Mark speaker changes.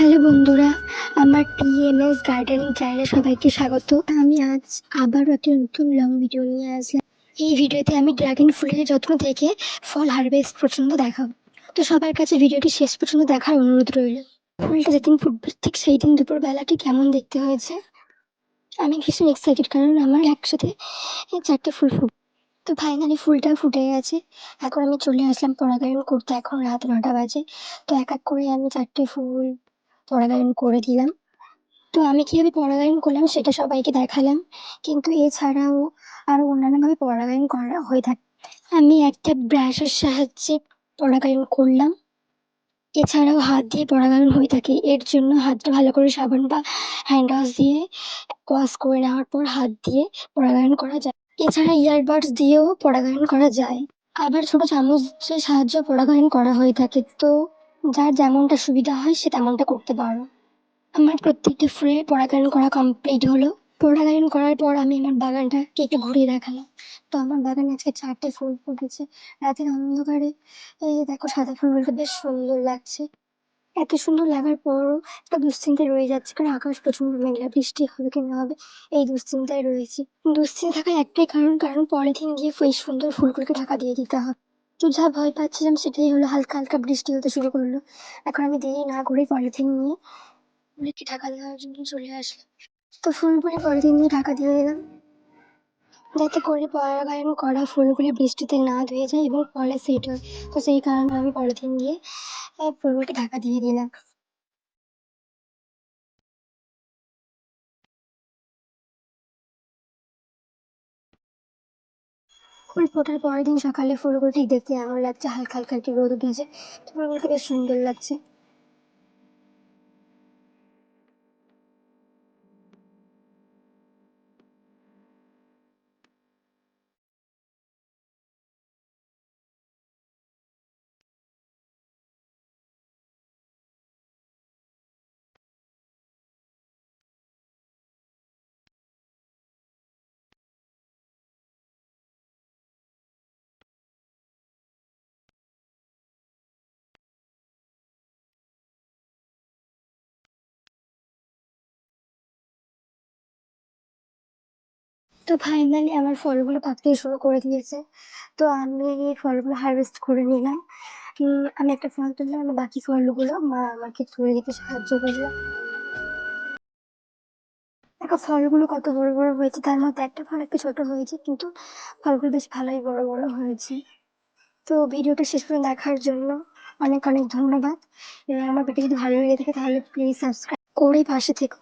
Speaker 1: Hello বন্ধুরা, আমার TMS gardening চ্যানেলে সবাইকে স্বাগত। আমি আজ আবারও একটি নতুন লং ভিডিও নিয়ে আসলাম। এই ভিডিওতে আমি ড্রাগন ফুলের যত্ন থেকে ফল হারভেস্ট পর্যন্ত দেখাবো। তো সবার কাছে ভিডিওটি শেষ পর্যন্ত দেখার অনুরোধ রইল। ফুলটা যেদিন ফুটবে, ঠিক সেই দিন দুপুর বেলাটি কেমন দেখতে হয়েছে? আমি ভীষণ এক্সাইটেড কারণ আমার একসাথে চারটে ফুল ফুট তো ফাইনালি ফুলটা ফুটে গেছে। এখন আমি চলে আসলাম পরাগায়ন করতে। এখন রাত নটা বাজে। তো এক এক করে আমি চারটে ফুল পরাগায়ন করে দিলাম। তো আমি কীভাবে পরাগায়ন করলাম সেটা সবাইকে দেখালাম। কিন্তু এছাড়াও আরও অন্যান্যভাবে পরাগায়ন করা হয়ে থাকে আমি একটা ব্রাশের সাহায্যে পরাগায়ন করলাম। এছাড়াও হাত দিয়ে পরাগায়ন হয়ে থাকে। এর জন্য হাতটা ভালো করে সাবান বা হ্যান্ড ওয়াশ দিয়ে ওয়াশ করে নেওয়ার পর হাত দিয়ে পরাগায়ন করা যায়। এছাড়া ইয়ারবাডস দিয়েও পরাগায়ন করা যায়। আবার ছোটো চামচের সাহায্যেও পরাগায়ন করা হয়ে থাকে। তো যার যেমনটা সুবিধা হয় সে তেমনটা করতে পারো। আমার প্রত্যেকটা ফুলের পরাগায়ন করা কমপ্লিট হলো। পরাগায়ন করার পর আমি আমার বাগানটাকে একটু ঘুরিয়ে দেখালাম। তো আমার বাগানে আজকে চারটে ফুল ফুটেছে। রাতের অন্ধকারে। এই দেখো সাদা ফুলগুলো বেশ সুন্দর লাগছে। এত সুন্দর লাগার পরও একটা দুশ্চিন্তায় রয়ে যাচ্ছে। কারণ আকাশ প্রচুর মেঘলা, বৃষ্টি হবে কি না হবে, এই দুশ্চিন্তায় রয়েছি। দুশ্চিন্তা থাকার একটাই কারণ কারণ পলিথিন দিয়ে এই সুন্দর ফুলগুলোকে ঢাকা দিয়ে দিতে হবে। তো যা ভয় পাচ্ছিলাম সেটাই হলো হালকা হালকা বৃষ্টি হতে শুরু করল। এখন আমি দেরি না করে পলিথিন নিয়ে ফুলকে ঢাকা দেওয়ার জন্য চলে আসলাম। তো ফুলগুলি পলিথিন দিয়ে ঢাকা দিয়ে দিলাম যাতে করে পরাগায়ন করা ফুলগুলি বৃষ্টিতে না ধুয়ে যায় এবং ফলে সেট হয় তো সেই কারণে আমি পলিথিন দিয়ে ফুলগুলোকে ঢাকা দিয়ে দিলাম। ফুল ফোটার পরের দিন সকালে ফুলগুলো ঠিক দেখতে এমন লাগছে হালকা হালকা একটু রোদ উঠেছে। ফুলগুলোকে বেশ সুন্দর লাগছে। তো ফাইনালি আমার ফলগুলো পাকতে শুরু করে দিয়েছে। তো আমি এই ফলগুলো হারভেস্ট করে নিলাম। আমি একটা ফল তুললাম আর বাকি ফলগুলো মা আমাকে তুলে দিতে সাহায্য করল। দেখো ফলগুলো কত বড় বড় হয়েছে, তার মধ্যে একটা ফল একটু ছোট হয়েছে, কিন্তু ফলগুলো বেশ ভালোই বড় বড় হয়েছে। তো ভিডিওটা শেষ পর্যন্ত দেখার জন্য অনেক অনেক ধন্যবাদ। আমার ভিডিও যদি ভালো লেগে থাকে তাহলে প্লিজ সাবস্ক্রাইব করে পাশে থেকো।